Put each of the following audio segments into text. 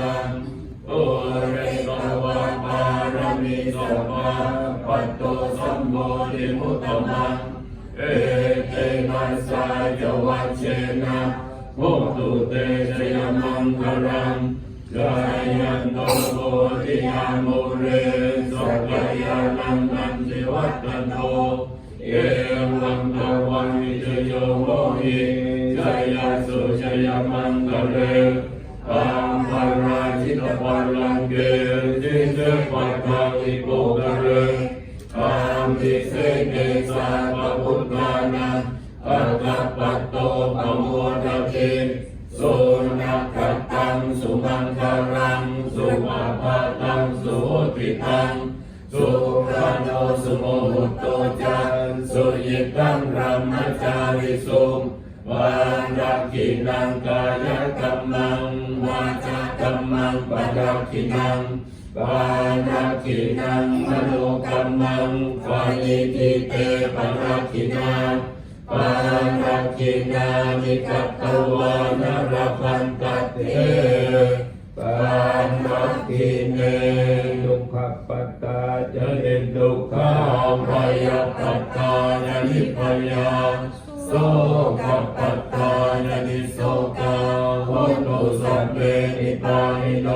นังโอเรกวาปารมีสัมมาปัตโตสัมโมทิมุตตมังเอเตนะสายวัชเชนะโหตุเตชยมังคลังกายันโตโพธิยามุเรสักยานังนันติวัตตันโตเอวังตวันวิจโยโมหิจายาสุชยมังกะเร ติเสเกสาปะพุทธานังอัตตปัตโตปะโมทะเกสุนัขตังสุมังคารัง สุมาภาตังสุติตัง สุขันโตสุโมหุตโตจันสุยิตังรัมมจาริสุวารักินังกายกัมมา จากัมมังปัจจขินังวารักขินังมโนกัมมังวานิทิเตปัจจขินังวารักขินามิกัตตวานรพันตเตปานรักขิเนทุกขปัตตาจะจะเห็นทุกขาวพยปัตตายานิพยาโสกปัตตายานิโสกา โหตุสัพเพนิพานิโน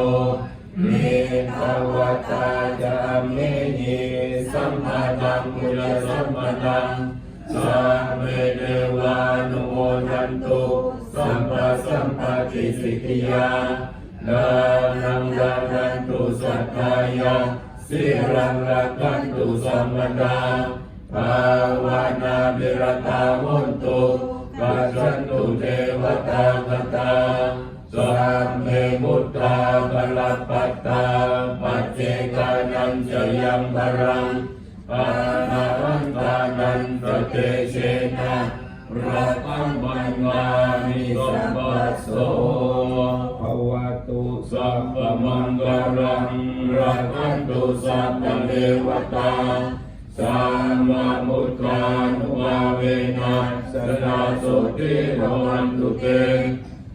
นิภาวตาจะเมหิสัมมาดังมุลสัมมาดังสัมเมเดวานุโมทันตุสัมปะสัมปะติสิทธิยาดานังดานันตุสัทธายาสิรังรักันตุสัมมดาภาวนาบิรตามุนตุกัจจันตุเทวตาคตา เจกานันจะยังบรังปานาันตานันตเตเชนะรัปังบังวามิสัมปัสโสภวตุสัพพมังกรังรักันตุสัพพเทวตาสัมมามุตตานุภาเวนัสดาโสติภวันตุเตาสุติภวัวะตุสัพพมังคลังรันตุเต